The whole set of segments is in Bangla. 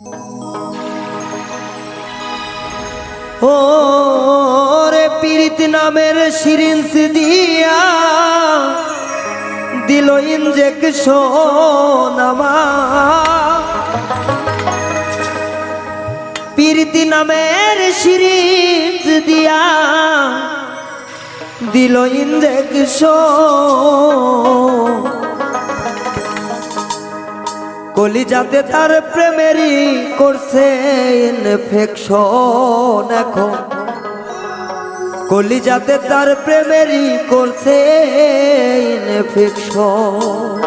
ও রে নামের সিরিঞ্জ দিয়া দিল ইঞ্জেকশন আমার। নামের সিরিঞ্জ দিয়া দিল ইঞ্জেকশন কলিজাতে তার প্রেমেরই করছে ইনফেকশন এখন। কলিজাতে তার প্রেমেরই করছে ইনফেকশন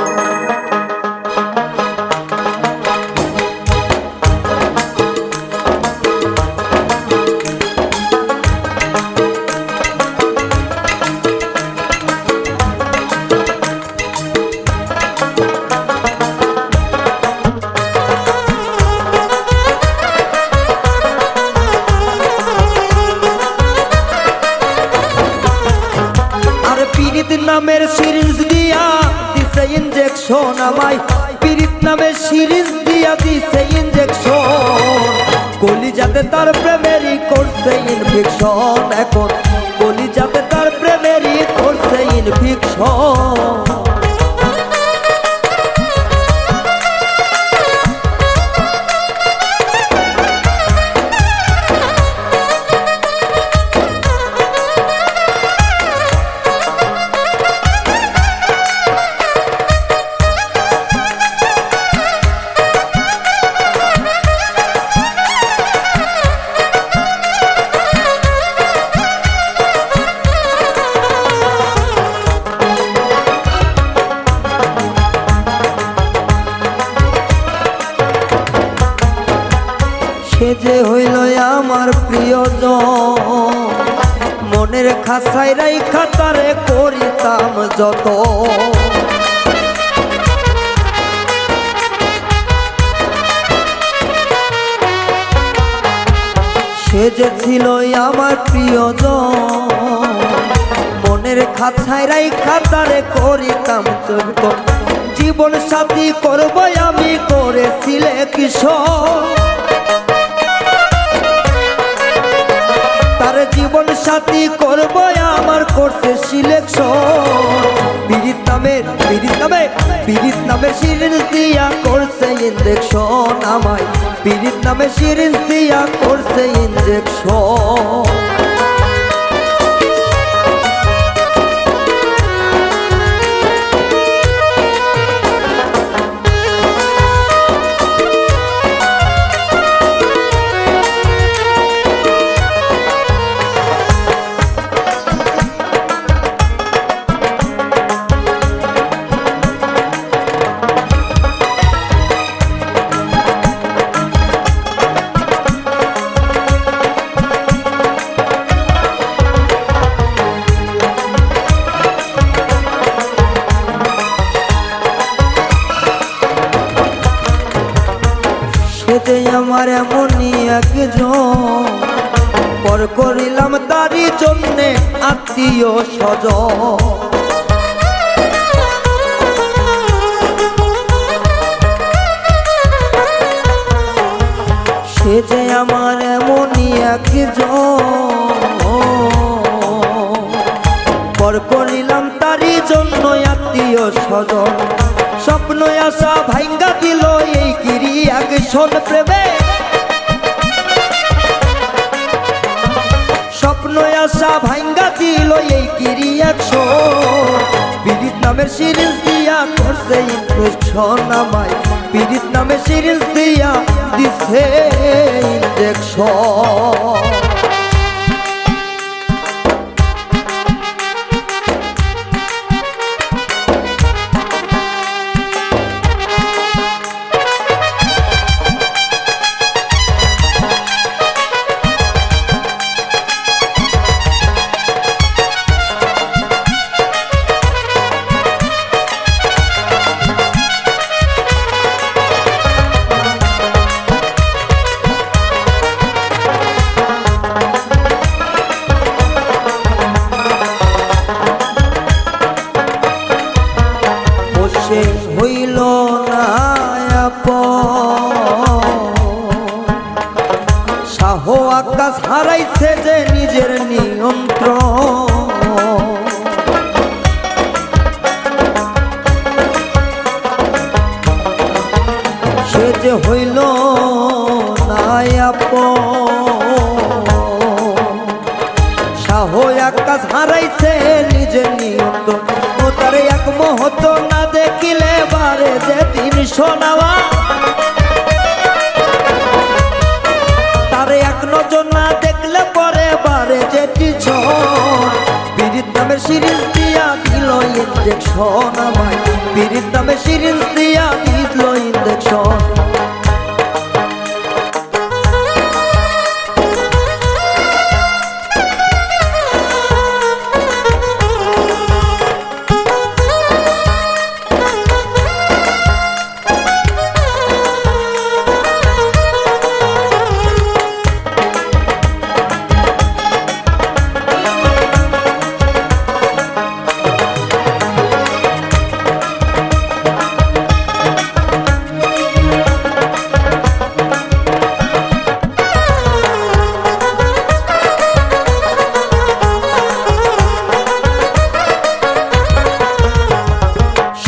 নামের সিরিজ দিয়া দিছে ইনজেকশন আমায়। পীড়িত নামের সিরিজ দিয়া দিছে ইনজেকশন কলিজাতে তার প্রেমেরই করছে ইনফেকশন এখন কলিজাতে তার প্রেমেরই করছে ইনফেকশন যে হইল আমার প্রিয়জন। মনের খাসায় রাই খাতারে করিতাম যত। সে যে ছিল আমার প্রিয়জন। মনের খাতায় রাই খাতারে করিতাম যত। জীবন সাথী করব আমি করেছিলে কিশোর। জীবন সাথী করব আমার করছে সিলেকশন পিরিত নামের পিরিত নামে পিরিত নামে সিরিজ দিয়া করছে ইঞ্জেকশন আমায় পিরিত নামে সিরিজ দিয়া করছে ইঞ্জেকশন আমার এমনই একজন। পর করিলাম তারই জন্যে আত্মীয় স্বজ সে যে আমার এমনই একজন। পর করিলাম তারই জন্য আত্মীয় স্বজন। স্বপ্ন আশা ভাঙ্গা দিল এই গিরি আগে শোন প্রেমে। স্বপ্ন আশা ভাঙ্গা দিল এই গিরি একশো পীড়িত নামের সিরিজ দিয়া করছে ইনফেকশন আমায়। পীড়িত নামের সিরিজ দিয়া দিছে ইনজেকশন। সে হইল না শাহ আকাশ হারাইছে যে নিজের নিয়ন্ত্রণ। সে যে হইল নায়াপ শাহ আকাশ হারাইছে নিজের নিয়ন্ত্রণ দিয়া দিল ইঞ্জেকশন আমায়। পীড়িত নামে সিরিজ দিয়া দিল ইঞ্জেকশন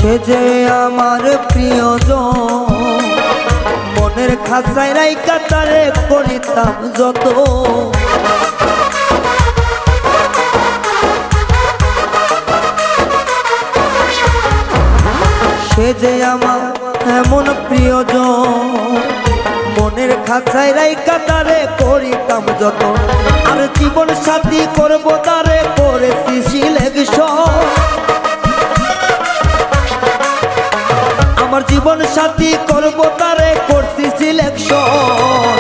সে যে আমার প্রিয়জন। মনের খাসায় রাইকা তারে করিতাম যত। সে যে আমার এমন প্রিয়জন। মনের খাঁচায় রাইকা তারে করিতাম যত। আর জীবন সাথী করব তারে জীবন সাথী করব তারে, করছি সিলেকশন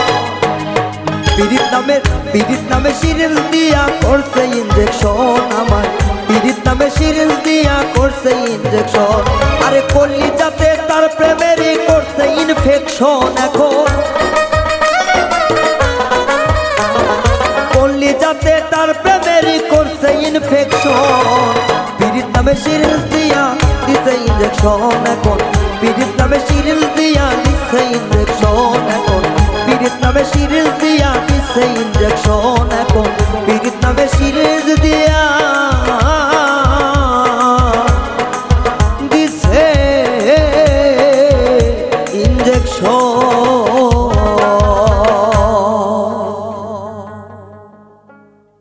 পীড়িত নামে পীড়িত নামে সিরিজ দিয়া করছে ইঞ্জেকশন আমার পীড়িত নামে সিরিজ দিয়া করছে ইঞ্জেকশন আরে করলি যাতে তার প্রেমেরই করছে ইনফেকশন এখন। করলি যাতে তার প্রেমেরই করছে ইনফেকশন পীড়িত নামে সিরিজ দিয়া দিছে ইঞ্জেকশন এখন। পীড়িত নামে সিরিজ দিয়া দিচ্ছে ইঞ্জেকশন এখন। পীড়িত নামে সিরিজ দিয়া দিচ্ছে ইঞ্জেকশন এখন। পীড়িত নামে